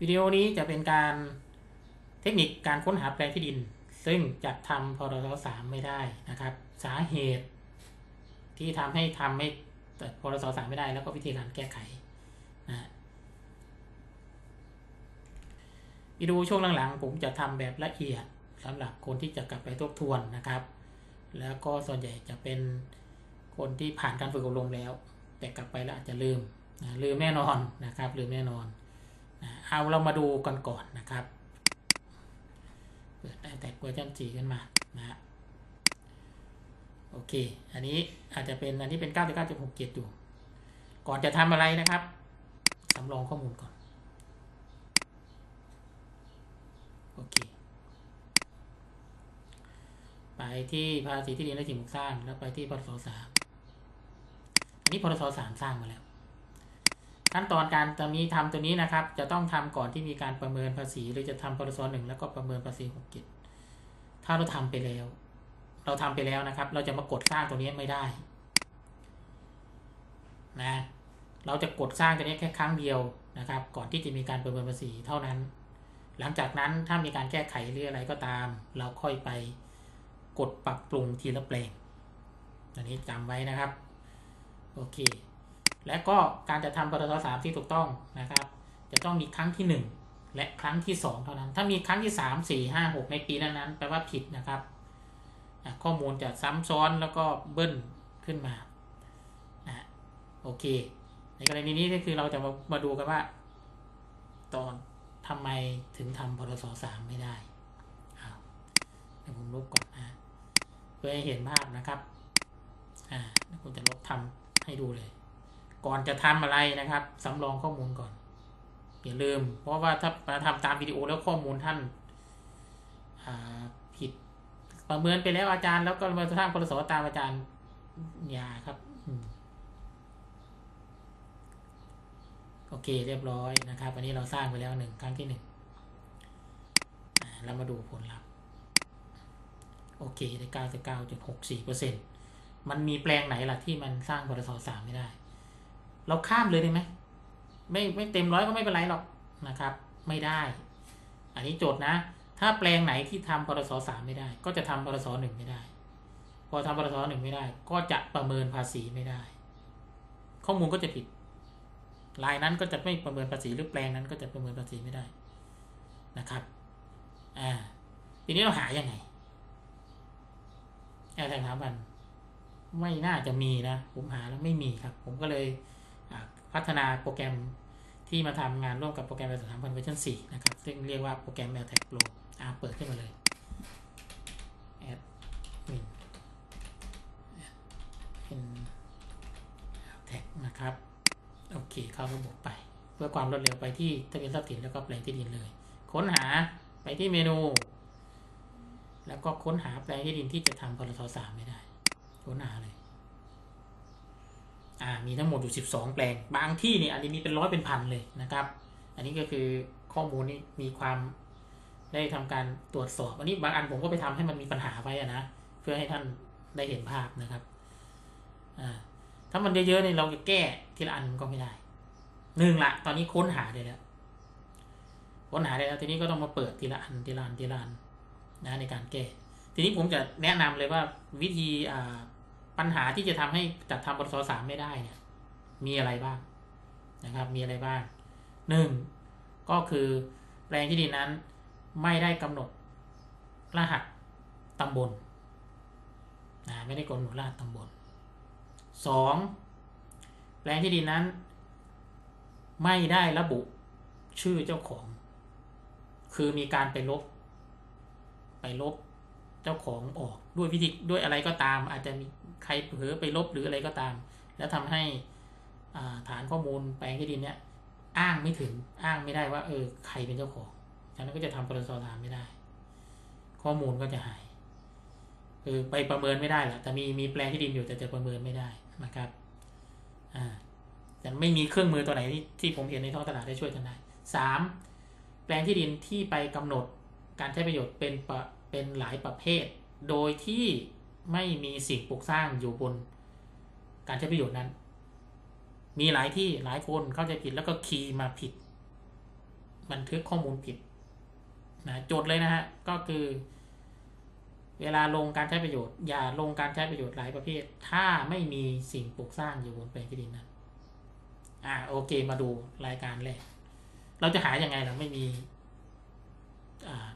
วิดีโอนี้จะเป็นการเทคนิคการค้นหาแปลงที่ดิน ซึ่งจะทำพรสสามไม่ได้นะครับ สาเหตุ ที่ทำให้ทำไม่ต่พรสสามไม่ได้ แล้วก็วิธีการแก้ไขนะวิดีโอช่วงหลังๆ ผมจะทำแบบละเอียดสำหรับคนที่จะกลับไปทบทวนนะครับ แล้วก็ส่วนใหญ่จะเป็นคนที่ผ่านการฝึกอบรมแล้ว แต่กลับไปแล้วอาจจะลืมนะลืมแน่นอนนะครับลืมแน่นอน เอาเรามาดูกันก่อนนะครับ เปิดแต่เวอร์ชันสี่ขึ้นมานะฮะโอเค อันนี้อาจจะเป็นอันนี้เป็น9 9 6 7อยู่ ก่อนจะทำอะไรนะครับสำรองข้อมูลก่อน โอเค ไปที่ภาษีที่ดินและสิ่งปลูกสร้าง แล้วไปที่พศสามอันนี้พศสามสร้างมาแล้ว ขั้นตอนการจะมีทำตัวนี้นะครับ จะต้องทำก่อนที่มีการประเมินภาษี หรือจะทำพศหนึ่งแล้วก็ประเมินภาษีหกเจ็ดถ้าเราทำไปแล้ว เราทำไปแล้วนะครับ เราจะมากดสร้างตัวนี้ไม่ได้นะเราจะกดสร้างตัวนี้แค่ครั้งเดียวนะครับ ก่อนที่จะมีการประเมินภาษีเท่านั้น หลังจากนั้นถ้ามีการแก้ไขหรืออะไรก็ตาม เราค่อยไปกดปรับปรุงทีละแปลงอันนี้จำไว้นะครับ โอเค และก็การจะทำปตทสามที่ถูกต้องนะครับ จะต้องมีครั้งที่หนึ่งและครั้งที่สองเท่านั้น ถ้ามีครั้งที่สามสี่ห้าหกในปีนั้นๆแปลว่าผิดนะครับข้อมูลจะซ้ำซ้อนแล้วก็เบิ้ลขึ้นมาอะโอเค ในกรณีนี้ก็คือเราจะมามาดูกันว่า ตอนทำไมถึงทำพรสสามไม่ได้อ้าวเดี๋ยวผมลบก่อนนะเพื่อให้เห็นภาพนะครับ อ่าเดี๋ยวผมจะลบทำให้ดูเลย ก่อนจะทำอะไรนะครับสำรองข้อมูลก่อน อย่าลืม เพราะว่าถ้ามาทำตามวิดีโอแล้วข้อมูลท่านาผิดประเมินไปแล้วอาจารย์แล้วก็มาสร้างพรสตามอาจารย์อย่าครับโอเคเรียบร้อยนะครับอันนี้เราสร้างไปแล้วหนึ่งครั้งที่หนึ่งเรามาดูผลลัพธ์โอเคได้เก้าสิบเก้าจุดหกสี่เปอร์เซ็นมันมีแปลงไหนล่ะที่มันสร้างพรสสามไม่ได้ เราข้ามเลยได้ไหมไม่ไม่เต็มร้อยก็ไม่เป็นไรหรอกนะครับ ไม่ได้ อันนี้โจทย์นะ ถ้าแปลงไหนที่ทำพรสสามไม่ได้ ก็จะทำพรสหนึ่งไม่ได้ พอทำพรสหนึ่งไม่ได้ ก็จะประเมินภาษีไม่ได้ ข้อมูลก็จะผิดรายนั้นก็จะไม่ประเมินภาษีหรือแปลงนั้นก็จะประเมินภาษีไม่ได้นะครับอ่าทีนี้เราหายังไงแอร์แทงถามมันไม่น่าจะมีนะ ผมหาแล้วไม่มีครับ ผมก็เลย พัฒนาโปรแกรมที่มาทำงานร่วมกับโปรแกรมแบบสามพันเวอร์ชันสี่นะครับ ซึ่งเรียกว่าโปรแกรม a i r t a g Pro อ่าเปิดขึ้นมาเลย Add Win Add Tag นะครับ โอเค เข้าระบบไป เพื่อความรวดเร็วไปที่ทะเบียนทรัพย์สินแล้วก็แปลงที่ดินเลย ค้นหาไปที่เมนู แล้วก็ค้นหาแปลงที่ดินที่จะทำพลทสามไม่ได้ ค้นหาเลย มีทั้งหมดอยู่สิบสองแปลง บางที่เนี่ยอันนี้มีเป็นร้อยเป็นพันเลยนะครับ อันนี้ก็คือข้อมูลนี่มีความได้ทำการตรวจสอบ อันนี้บางอันผมก็ไปทำให้มันมีปัญหาไว้อะนะ เพื่อให้ท่านได้เห็นภาพนะครับถ้ามันเยอะๆเนี่ยเราจะแก้ทีละอันก็ไม่ได้หนึ่งละตอนนี้ค้นหาได้แล้ว ค้นหาได้แล้วทีนี้ก็ต้องมาเปิดทีละอันทีละอันทีละอันนะในการแก้ ทีนี้ผมจะแนะนำเลยว่าวิธีอ่า ปัญหาที่จะทำให้จัดทำบรสสามไม่ได้เนี่ย มีอะไรบ้างนะครับ มีอะไรบ้างหนึ่งก็คือแปลงที่ดินนั้นไม่ได้กำหนดรหัสตำบลนะไม่ได้กำหนดรหัสตำบลสองแปลงที่ดินนั้น ไม่ได้ระบุชื่อเจ้าของ คือมีการไปลบ ไปลบเจ้าของออกด้วยวิธีด้วยอะไรก็ตามอาจจะมี ใครเผลอไปลบหรืออะไรก็ตาม แล้วทำให้าฐานข้อมูลแปลงที่ดินเนี้ยอ้างไม่ถึงอ้างไม่ได้ว่าเออใครเป็นเจ้าของฉะนั้นก็จะทำปรสถานไม่ได้ ข้อมูลก็จะหายคือไปประเมินไม่ได้แหละแต่มีมีแปลงที่ดินอยู่แต่จะประเมินไม่ได้นะครับอ่าแต่ไม่มีเครื่องมือตัวไหนที่ที่ผมเห็นในท้องตลาดได้ช่วยกันได้สามแปลงที่ดินที่ไปกำหนดการใช้ประโยชน์เป็นปเป็นหลายประเภท โดยที่ ไม่มีสิ่งปลูกสร้างอยู่บนการใช้ประโยชน์นั้น มีหลายที่หลายคนเข้าใจผิดแล้วก็คีย์มาผิด บันทึกข้อมูลผิดนะจทย์เลยนะฮะ ก็คือ เวลาลงการใช้ประโยชน์ อย่าลงการใช้ประโยชน์หลายประเภท ถ้าไม่มีสิ่งปลูกสร้างอยู่บนแปลงที่ดินนั้น อ่าโอเคมาดูรายการแรกเราจะหายังไงเราไม่มีอ่า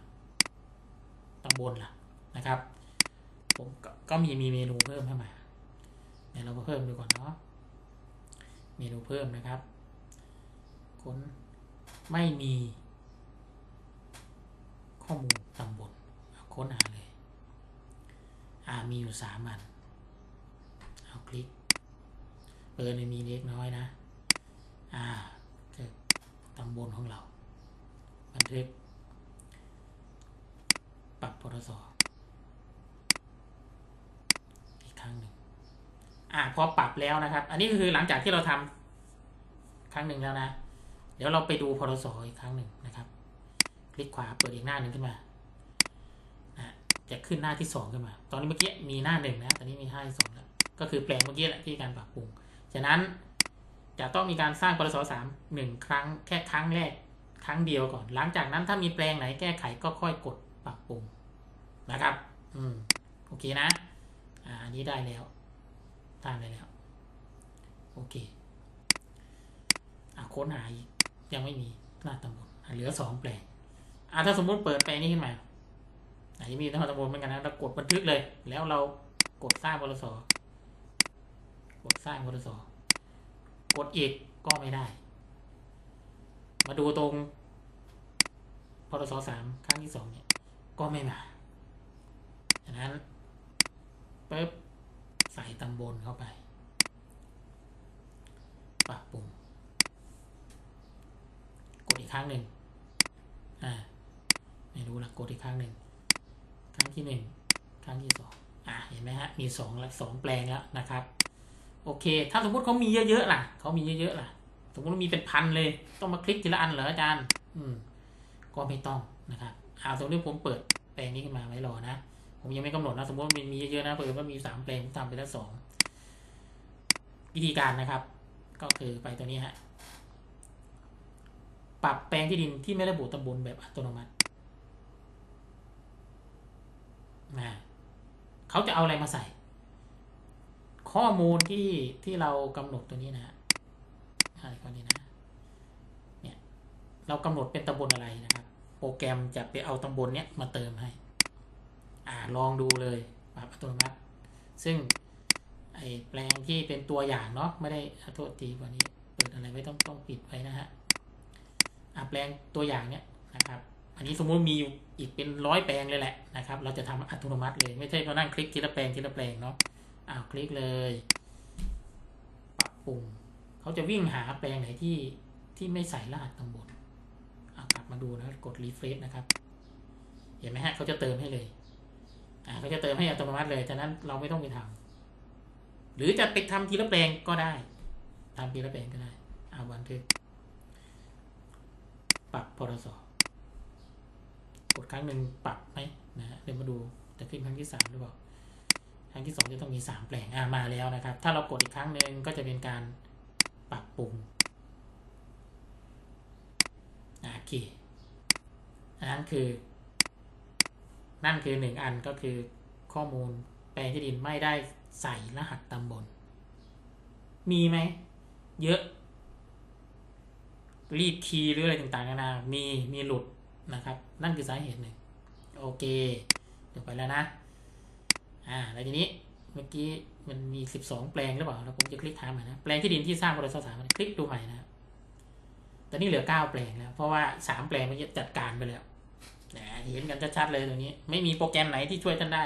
ตำบลล่ะนะครับ ผมก็ ก็มีมีเมนูเพิ่มเข้ามาเดี๋ยวเรามาเพิ่มดูก่อนเนาะเมนูเพิ่มนะครับค้นไม่มีข้อมูลตำบลค้นหาเลย อ่ามีอยู่สามอัน เอาคลิกเปิดในมีเล็กน้อยนะ อ่าเจอตำบลของเรา บันทึก ปรับพรสอกค รั้งหนึ่งอ่าพอปรับแล้วนะครับ อันนี้คือหลังจากที่เราทำครั้งหนึ่งแล้วนะ เดี๋ยวเราไปดูพรสอีกครั้งหนึ่งนะครับ คลิกขวาเปิดอีกหน้าหนึ่งขึ้นมานะจะขึ้นหน้าที่สองขึ้นมา ตอนนี้เมื่อกี้มีหน้าหนึ่งนะ ตอนนี้มีหน้าที่สองแล้ว ก็คือแปลงเมื่อกี้แหละที่การปรับปรุง ฉะนั้นจะต้องมีการสร้างพรสสามหนึ่งครั้งแค่ครั้งแรกครั้งเดียวก่อน หลังจากนั้นถ้ามีแปลงไหนแก้ไขก็ค่อยกดปรับปรุงนะครับ อืม โอเคนะ อ่าอันนี้ได้แล้วทานได้แล้ว โอเคอะค้นหาอีกยังไม่มีหน้าตำบลเหลือสองแปลงอะถ้าสมมติเปิดแปลงนี้ขึ้นมาอันนี้มีหน้าตำบลเหมือนกันนะเรากดบันทึกเลย แล้วเรากดสร้างบริสกดสร้างบริสกดอีกก็ไม่ได้ มาดูตรงพรสสามครั้งที่สองเนี่ย ก็ไม่มาฉะนั้น ปึ๊บใส่ตำบลเข้าไปปรับปรุงกดอีกครั้งหนึ่งอ่าไม่รู้ละกดอีกครั้งหนึ่งครั้งที่หนึ่งครั้งที่สองอ่าเห็นไหมฮะมีสองละสองแปลงแล้วนะครับ โอเค ถ้าสมมติเขามีเยอะๆล่ะเขามีเยอะๆล่ะ สมมติมีเป็นพันเลย ต้องมาคลิกทีละอันเหรออาจารย์ อืมก็ไม่ต้องนะครับเอาสมมติผมเปิดแปลงนี้ขึ้นมาไว้รอนะ ผมยังไม่กำหนดนะ สมมติมันมีเยอะๆนะเปิดว่ามีสามแปลงผมทำไปแล้วสองวิธีการนะครับ ก็คือไปตัวนี้ฮะปรับแปลงที่ดินที่ไม่ระบุตำบลแบบอัตโนมัตินะเขาจะเอาอะไรมาใส่ ข้อมูลที่ที่เรากำหนดตัวนี้นะฮะอะไรข้อนี้นะเนี่ยเรากำหนดเป็นตำบลอะไรนะครับ โปรแกรมจะไปเอาตำบลเนี้ยมาเติมให้ อ่าลองดูเลยปรับอัตโนมัติ ซึ่งไอแปลงที่เป็นตัวอย่างเนาะไม่ได้โทษทีวันนี้เปิดอะไรไว้ต้องต้องปิดไว้นะฮะอ่าแปลงตัวอย่างเนี้ยนะครับ อันนี้สมมุติมีอยู่อีกเป็นร้อยแปลงเลยแหละนะครับ เราจะทำอัตโนมัติเลยไม่ใช่มานั่งคลิกทีละแปลงทีละแปลงเนาะอ้าวคลิกเลยปรับปรุงเขาจะวิ่งหาแปลงไหนที่ที่ไม่ใส่รหัสตำบลอ่ากลับมาดูนะกดรีเฟรชนะครับ เห็นไหมฮะเขาจะเติมให้เลย อ่าเขาจะเติมให้อัตโนมัติเลยฉะนั้นเราไม่ต้องไปทำหรือจะไปทำทีละแปลงก็ได้ทำทีละแปลงก็ได้เอาบันทึกปรับพรสกดครั้งหนึ่งปรับไหมนะฮะเดี๋ยวมาดูจะขึ้นครั้งที่สามหรือเปล่าครั้งที่สองจะต้องมีสามแปลงอ่ามาแล้วนะครับ ถ้าเรากดอีกครั้งหนึ่งก็จะเป็นการปรับปรุงอ่าโอเคอันนั้นคือ นั่นคือหนึ่งอันก็คือข้อมูลแปลงที่ดินไม่ได้ใส่รหัสตำบล มีไหม เยอะ รีดคีย์หรืออะไรต่างๆนานา มี มีหลุดนะครับ นั่นคือสาเหตุหนึ่ง โอเคจบไปแล้วนะ อ่า แล้วทีนี้เมื่อกี้มันมีสิบสองแปลงหรือเปล่า แล้วผมจะคลิกหาใหม่นะ แปลงที่ดินที่สร้างบริษัทสามคลิกดูใหม่นะ ตอนนี้เหลือเก้าแปลงแล้ว เพราะว่าสามแปลงมันจัดการไปแล้ว นะเห็นกันชัดๆเลยตัวนี้ ไม่มีโปรแกรมไหนที่ช่วยท่านได้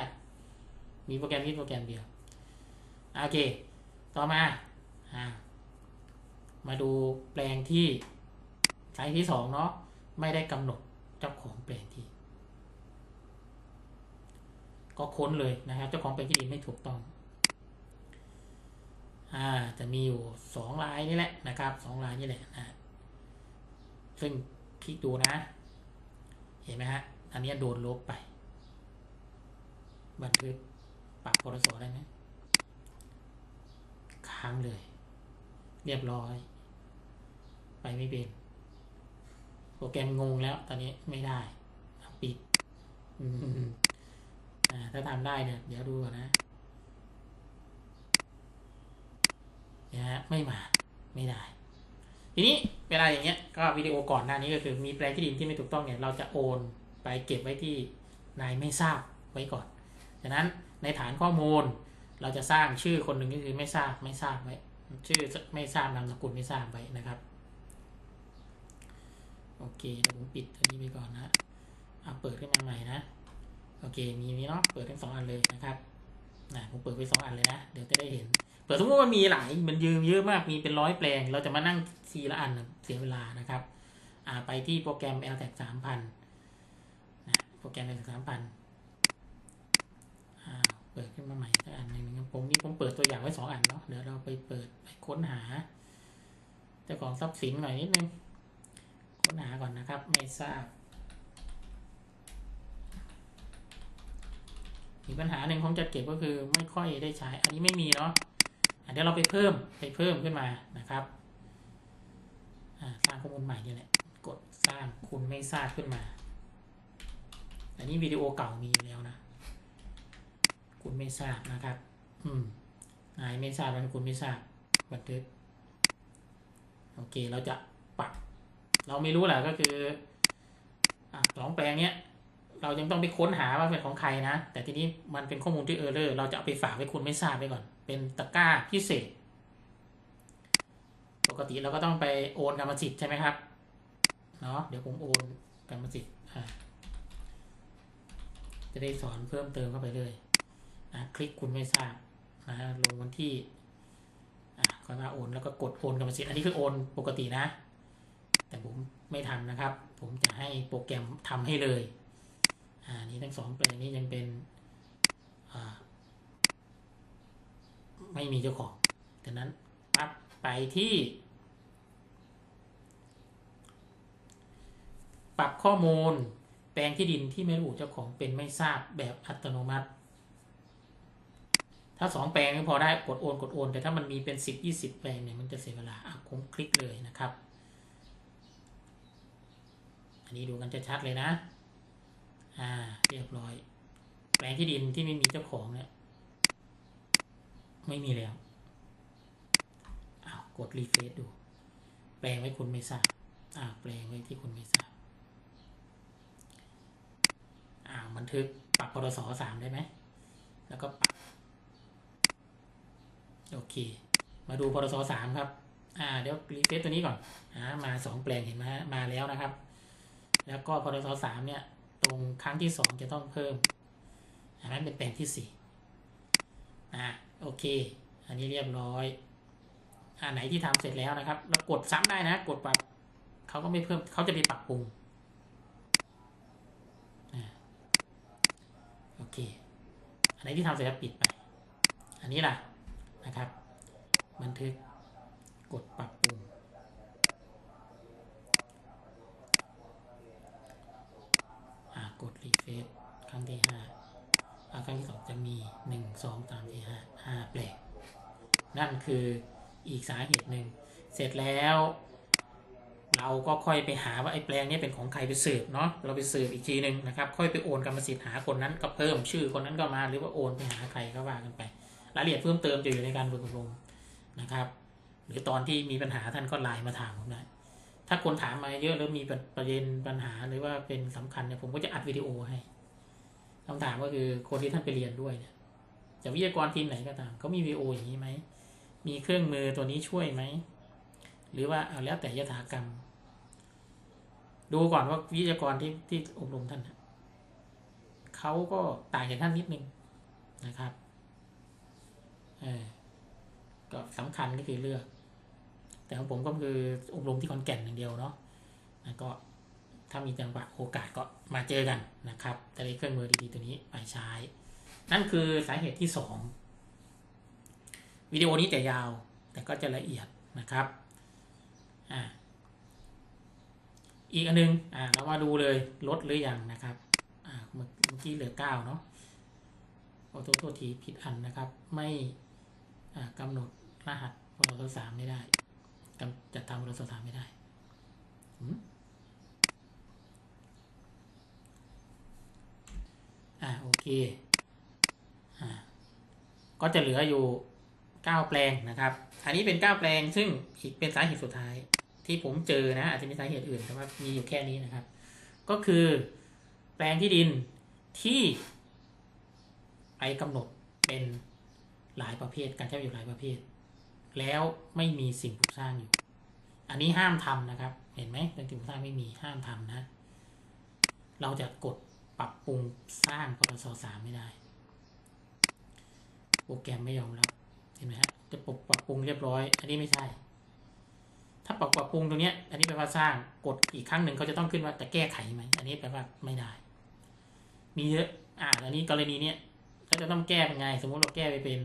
มีโปรแกรมนี้โปรแกรมเดียว โอเค ต่อมาอ่ามาดูแปลงที่ไซส์ที่สองเนาะไม่ได้กำหนดเจ้าของแปลงที่ ก็ค้นเลยนะครับ เจ้าของแปลงที่ดินไม่ถูกต้องอ่าจะมีอยู่สองลายนี่แหละนะครับสองลายนี่แหละนะซึ่งคลิกดูนะ เห็นไหมฮะ อันนี้โดนลบไป บันทึกปรับพรสได้ไหมค้างเลย เรียบร้อย ไปไม่เป็น โปรแกรมงงแล้ว ตอนนี้ไม่ได้ ปิดถ้าทำได้เนี่ย เดี๋ยวดูก่อนนะนะไม่มา ไม่ได้ ทีนี้เวลาอย่างเงี้ยก็วิดีโอก่อนหน้านี้ก็คือมีแปลงที่ดินที่ไม่ถูกต้องเนี่ยเราจะโอนไปเก็บไว้ที่นายไม่ทราบไว้ก่อนฉะนั้นในฐานข้อมูลเราจะสร้างชื่อคนหนึ่งก็คือไม่ทราบไม่ทราบไว้ ชื่อไม่ทราบนามสกุลไม่ทราบไว้นะครับโอเคเดี๋ยวผมปิดตัวนี้ไปก่อนนะเอาเปิดขึ้นมาใหม่นะโอเคมีนี้เนาะเปิดทั้งสองอันเลยนะครับนะผมเปิดไปสองอันเลยนะ เดี๋ยวจะได้เห็น เปิดสมมติว่ามีหลายมันยืมเยอะมากมีเป็นร้อยแปลง เราจะมานั่งทีละอันเสียเวลานะครับ อ่าไปที่โปรแกรม l t a g สามพันนะโปรแกรม l t a g สามพันอ่าเปิดขึ้นมาใหม่สักอันหนึ่งผมนี่ผมเปิดตัวอย่างไว้สองอันเนาะเดี๋ยวเราไปเปิดไปค้นหาเจ้าของทรัพย์สินหน่อยนิดนึงค้นหาก่อนนะครับ ไม่ทราบอีกปัญหาหนึ่งของจัดเก็บก็คือไม่ค่อยได้ใช้ อันนี้ไม่มีเนาะ เดี๋ยวเราไปเพิ่มไปเพิ่มขึ้นมานะครับสร้างข้อมูลใหม่นี่แหละกดสร้างคุณไม่ทราบขึ้นมาอันนี้วิดีโอเก่ามีแล้วนะ คุณไม่ทราบนะครับ อืมนายไม่ทราบแล้วคุณไม่ทราบบันทึกโอเคเราจะปรับเราไม่รู้แหละก็คือสองแปลงเนี้ยเรายังต้องไปค้นหาว่าเป็นของใครนะ แต่ทีนี้มันเป็นข้อมูลที่เออร์เลอร์เราจะเอาไปฝากไว้คุณไม่ทราบไว้ก่อน เป็นตะกร้าพิเศษ ปกติเราก็ต้องไปโอนกรรมสิทธิ์ใช่ไหมครับเนาะเดี๋ยวผมโอนกรรมสิทธิ์จะได้สอนเพิ่มเติมเข้าไปเลยนะคลิกคุณไม่ทราบนะลงวันที่อ่าก็มาโอนแล้วก็กดโอนกรรมสิทธิ์อันนี้คือโอนปกตินะ แต่ผมไม่ทำนะครับ ผมจะให้โปรแกรมทำให้เลย อ่านี้ทั้งสองแปลงนี้ยังเป็น อ่า ไม่มีเจ้าของดังนั้นปั๊บไปที่ ปรับข้อมูล แปลงที่ดินที่ไม่ระบุเจ้าของเป็นไม่ทราบแบบอัตโนมัติ ถ้าสองแปลงนี่พอได้กดโอนกดโอน แต่ถ้ามันมีเป็นสิบยี่สิบแปลงเนี่ยมันจะเสียเวลาอะผมคลิกเลยนะครับ อันนี้ดูกันจะชัดเลยนะ อ่าเรียบร้อย แปลงที่ดินที่ไม่มีเจ้าของเนี่ย ไม่มีแล้วอ้าวกดรีเฟรชดู แปลงไว้คุณไม่ทราบอ่าแปลงไว้ที่คุณไม่ทราบอ่าบันทึกปรับพรสสามได้ไหม แล้วก็ปรับโอเค มาดูพรสสามครับ อ่า เดี๋ยวรีเฟรชตัวนี้ก่อนอ่ามาสองแปลงเห็นไหมมาแล้วนะครับ แล้วก็พรสสามเนี่ย ตรงครั้งที่สองจะต้องเพิ่มอันนั้นเป็นแปลงที่สี่อ่า โอเค อันนี้เรียบร้อยอันไหนที่ทำเสร็จแล้วนะครับแล้วกดซ้ำได้นะ กดปรับเขาก็ไม่เพิ่มเขาจะไปปรับปรุงโอเค อันไหนที่ทำเสร็จแล้วปิดไป อันนี้ล่ะนะครับ บันทึกกดปรับปรุงอ่ากดรีเฟรชครั้งที่ห้าอ่าครั้งที่สองจะมีหนึ่ง สองสามสี่ห้าห้าแปลงนั่นคืออีกสาเหตุหนึ่ง เสร็จแล้ว เราก็ค่อยไปหาว่าไอ้แปลงนี้เป็นของใครไปสืบเนาะเราไปสืบอีกทีหนึ่งนะครับ ค่อยไปโอนกรรมสิทธิ์หาคนนั้นก็เพิ่มชื่อคนนั้นก็มาหรือว่าโอนไปหาใครก็ว่ากันไป รายละเอียดเพิ่มเติมจะอยู่ในการฝึกอบรมนะครับ หรือตอนที่มีปัญหาท่านก็ไลน์มาถามผมได้ถ้าคนถามมาเยอะแล้วมีประเด็นปัญหาหรือว่าเป็นสำคัญเนี่ยผมก็จะอัดวิดีโอให้คำถามก็คือคนที่ท่านไปเรียนด้วยเนี่ย จะวิทยากรทีมไหนก็ตามเขามีวีโออย่างนี้ไหม มีเครื่องมือตัวนี้ช่วยไหม หรือว่าเอาแล้วแต่ยถากรรม ดูก่อนว่าวิทยากรที่ที่อบรมท่านเขาก็ต่างจากท่านนิดนึงนะครับเออก็สำคัญก็คือเลือก แต่ของผมก็คืออบรมที่คอนแก่นอย่างเดียวเนาะก็ถ้ามีจังหวะโอกาสก็มาเจอกันนะครับ จะได้เครื่องมือดีๆตัวนี้ไปใช้ นั่นคือสาเหตุที่สองวิดีโอนี้แต่ยาว แต่ก็จะละเอียดนะครับออีกอันนึงอ่าเรามาดูเลยลดหรืออยังนะครับเมื่อกี้เหลือเก้าเนาะโอโโทษทีผิดอันนะครับ ไม่กำหนดรหัสพลสามไม่ได้จัดทำวพลสสามไม่ได้อ่าโอเค ก็จะเหลืออยู่เก้าแปลงนะครับ อันนี้เป็นเก้าแปลงซึ่งอีกเป็นสาเหตุสุดท้าย ที่ผมเจอนะ อาจจะมีสาเหตุอื่นแต่ว่ามีอยู่แค่นี้นะครับ ก็คือแปลงที่ดินที่ไปกำหนดเป็นหลายประเภท การใช้ประโยชน์หลายประเภท แล้วไม่มีสิ่งปลูกสร้างอยู่ อันนี้ห้ามทำนะครับ เห็นไหมเป็นสิ่งปลูกสร้างไม่มีห้ามทำนะ เราจะกดปรับปรุงสร้างพศสามไม่ได้ โปรแกรมไม่ยอมรับ เห็นไหมฮะ จะปรับปรับปรุงเรียบร้อย อันนี้ไม่ใช่ ถ้าปรับปรับปรุงตรงนี้ อันนี้แปลว่าสร้าง กดอีกครั้งหนึ่งเขาจะต้องขึ้นว่าจะแก้ไขไหม อันนี้แปลว่าไม่ได้ มีเยอะ อ่า อันนี้กรณีเนี้ยก็จะต้องแก้เป็นไง สมมติเราแก้ไปเป็น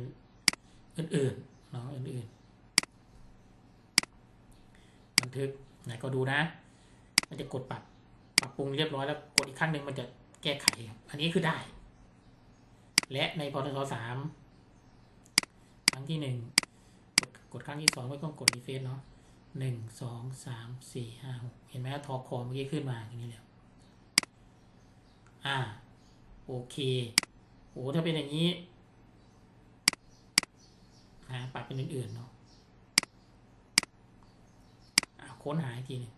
อื่นๆเนาะอื่นๆ บันทึกไหนก็ดูนะ มันจะกดปรับปรับปรุงเรียบร้อยแล้วกดอีกครั้งหนึ่งมันจะแก้ไข อันนี้คือได้ และในพทศสาม ครั้งที่หนึ่งกดกดครั้งที่สองไม่ต้องกดรีเฟซเนาะหนึ่งสองสามสี่ห้าหกเห็นไหมทอคอเมื่อกี้ขึ้นมาอย่างนี้แล้วอ่า โอเคโอ้ถ้าเป็นอย่างนี้หาปรับเป็นอื่นๆเนาะค้นหาอีกทีนึง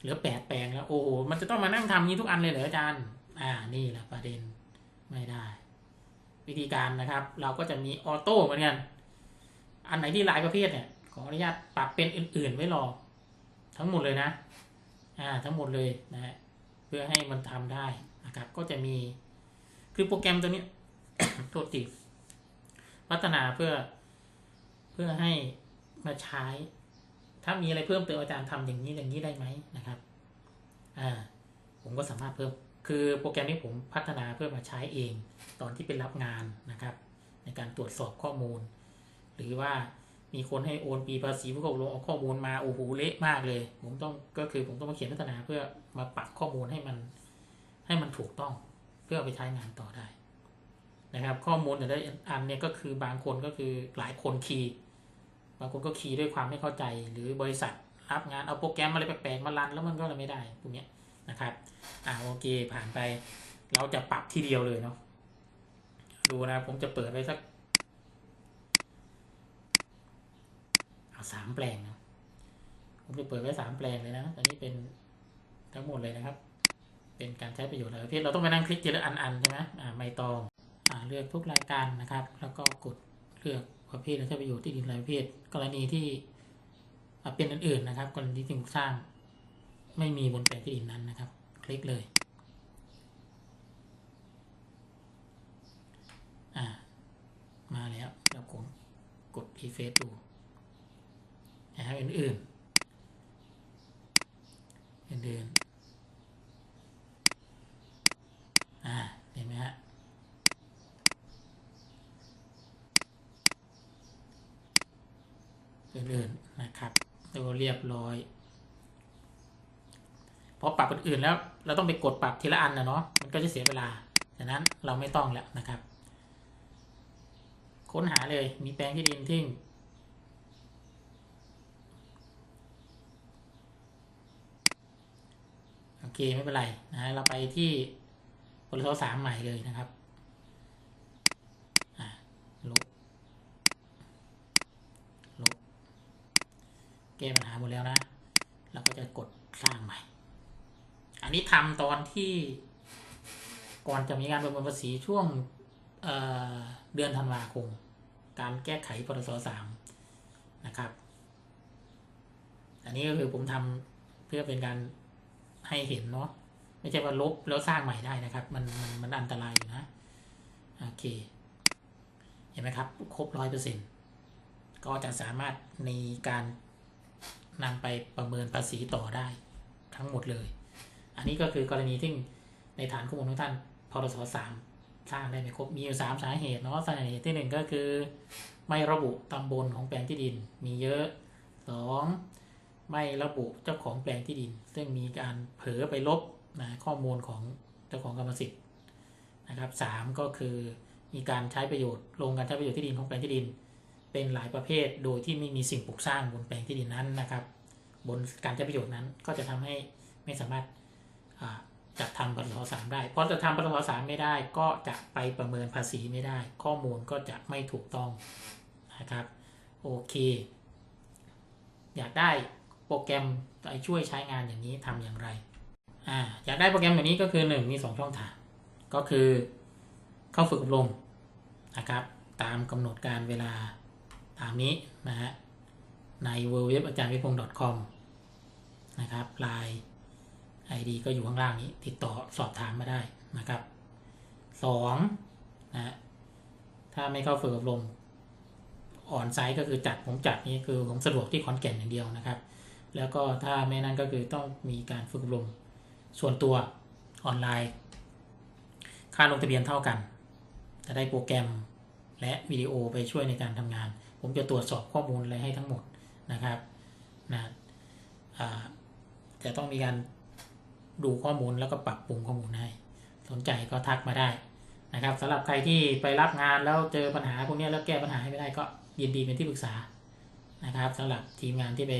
เหลือแปดแปลงแล้ว โอ้โห มันจะต้องมานั่งทำนี้ทุกอันเลยเหรออาจารย์ อ่า นี่แหละประเด็นไม่ได้ วิธีการนะครับ เราก็จะมีออโต้เหมือนกัน อันไหนที่หลายประเภทเนี่ย ขออนุญาตปรับเป็นอื่น ๆ ไว้รอ ทั้งหมดเลยนะ อ่า ทั้งหมดเลยนะฮะ เพื่อให้มันทำได้นะครับ ก็จะมี คือโปรแกรมตัวนี้ โทษทีพัฒนาเพื่อ เพื่อให้มาใช้ ถ้ามีอะไรเพิ่มเติมอาจารย์ทำอย่างนี้อย่างนี้ได้ไหมนะครับ อ่า ผมก็สามารถเพิ่ม คือโปรแกรมนี้ผมพัฒนาเพื่อมาใช้เอง ตอนที่เป็นรับงานนะครับ ในการตรวจสอบข้อมูล หรือว่ามีคนให้โอนปีภาษีผู้กลงเอาข้อมูลมาโอ้โหเละมากเลย ผมต้องก็คือผมต้องมาเขียนพัฒนาเพื่อมาปรับข้อมูลให้มันให้มันถูกต้องเพื่อไปใช้งานต่อได้นะครับ ข้อมูลแต่ละอันเนี่ยก็คือบางคนก็คือหลายคนคีย์บางคนก็คีย์ด้วยความไม่เข้าใจ หรือบริษัทรับงานเอาโปรแกรมอะไรแปลกๆมารันแล้วมันก็เลยไม่ได้ตรงเนี้ย นะครับอ่าโอเคผ่านไป เราจะปรับทีเดียวเลยเนาะดูนะผมจะเปิดไปสักเอาสามแปลงนะผมจะเปิดไว้สามแปลงเลยนะ อันนี้เป็นทั้งหมดเลยนะครับ เป็นการใช้ประโยชน์หลายประเภทเราต้องไปนั่งคลิกทีละอันๆใช่ไหมอ่าไม่ตองอ่าเลือกทุกรายการนะครับ แล้วก็กดเลือกประเภทและใช้ประโยชน์ที่ดินรายประเภท กรณีที่เป็นอื่นๆนะครับ กรณีที่สิ่งสร้าง ไม่มีบนแปลงที่ดินนั้นนะครับ คลิกเลยอ่ามาแล้วแล้วผมกด e f a c e ดูนะครับอื่นๆอื่นๆอ่าเห็นไหมฮะอื่นๆนะครับตัวเรียบร้อย พอปรับอื่นแล้ว เราต้องไปกดปรับทีละอันนะเนาะมันก็จะเสียเวลาฉะนั้นเราไม่ต้องแล้วนะครับ ค้นหาเลยมีแปลงที่ดินที่โอเคไม่เป็นไรนะเราไปที่บริษัทสามใหม่เลยนะครับอ่าลบลบแก้ปัญหาหมดแล้วนะ เราก็จะกดสร้างใหม่ อั นนี้ทำตอนที่ก่อนจะมีการประเมินภาษีช่วงเเดือนธันวาคม การแก้ไขพรสสามนะครับ อันนี้ก็คือผมทำเพื่อเป็นการให้เห็นเนาะไม่ใช่ว่าลบแล้วสร้างใหม่ได้นะครับ มันมันมันอันตรายอยู่นะโอเค เห็นไหมครับ ครบร้อยเปอร์เซ็นก็จะสามารถในการนำไปประเมินภาษีต่อได้ทั้งหมดเลย อันนี้ก็คือกรณีที่ในฐานข้อมูลของท่านพรสสามสร้างได้ไม่ครบมีอยู่สามสาเหตุเนาะสาเหตุที่หนึ่งก็คือ ไม่ระบุตำบลของแปลงที่ดิน มีเยอะสองไม่ระบุเจ้าของแปลงที่ดิน ซึ่งมีการเผลอไปลบนะข้อมูลของเจ้าของกรรมสิทธิ์นะครับสามก็คือมีการใช้ประโยชน์ลงการใช้ประโยชน์ที่ดินของแปลงที่ดิน เป็นหลายประเภทโดยที่ไม่มีสิ่งปลูกสร้างบนแปลงที่ดินนั้นนะครับ บนการใช้ประโยชน์นั้นก็จะทำให้ไม่สามารถ จะทำปตทสามได้เพราะจะทำปตทสามไม่ได้ก็จะไปประเมินภาษีไม่ได้ ข้อมูลก็จะไม่ถูกต้องนะครับโอเค อยากได้โปรแกรมไปช่วยใช้งานอย่างนี้ทำอย่างไรอ่าอยากได้โปรแกรมอย่างนี้ก็คือหนึ่งมีสองช่องทางก็คือเข้าฝึกอบรมนะครับตามกำหนดการเวลาตามนี้นะฮะใน w w w อาจารย์วิพงศ์ .com นะครับ Line ID ก็อยู่ข้างล่างนี้ ติดต่อสอบถามมาได้นะครับสองนะฮะถ้าไม่เข้าฝึกอบรมออนไซต์ก็คือจัดผมจัดนี่คือผมสะดวกที่ขอนแก่นอย่างเดียวนะครับ แล้วก็ถ้าไม่นั่นก็คือต้องมีการฝึกอบรมส่วนตัวออนไลน์ ค่าลงทะเบียนเท่ากัน จะได้โปรแกรมและวิดีโอไปช่วยในการทำงาน ผมจะตรวจสอบข้อมูลอะไรให้ทั้งหมดนะครับนะจะต้องมีการ ดูข้อมูลแล้วก็ปรับปรุงข้อมูลให้ สนใจก็ทักมาได้นะครับสำหรับใครที่ไปรับงานแล้วเจอปัญหาพวกนี้แล้วแก้ปัญหาให้ไม่ได้ก็ยินดีเป็นที่ปรึกษานะครับสำหรับทีมงานที่ไป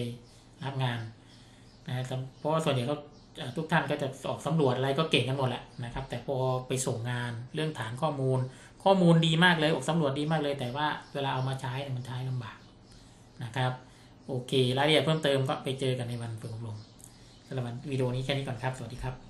รับงานนะเพราะว่าส่วนใหญ่เขาทุกท่านก็จะออกสำรวจอะไรก็เก่งกันหมดแหละนะครับ แต่พอไปส่งงานเรื่องฐานข้อมูล ข้อมูลดีมากเลยออกสำรวจดีมากเลย แต่ว่าเวลาเอามาใช้มันใช้ลำบากนะครับ โอเครายละเอียดเพิ่มเติมก็ไปเจอกันในวันฝึกอบรม สำหรับวิดีโอนี้แค่นี้ก่อนครับ สวัสดีครับ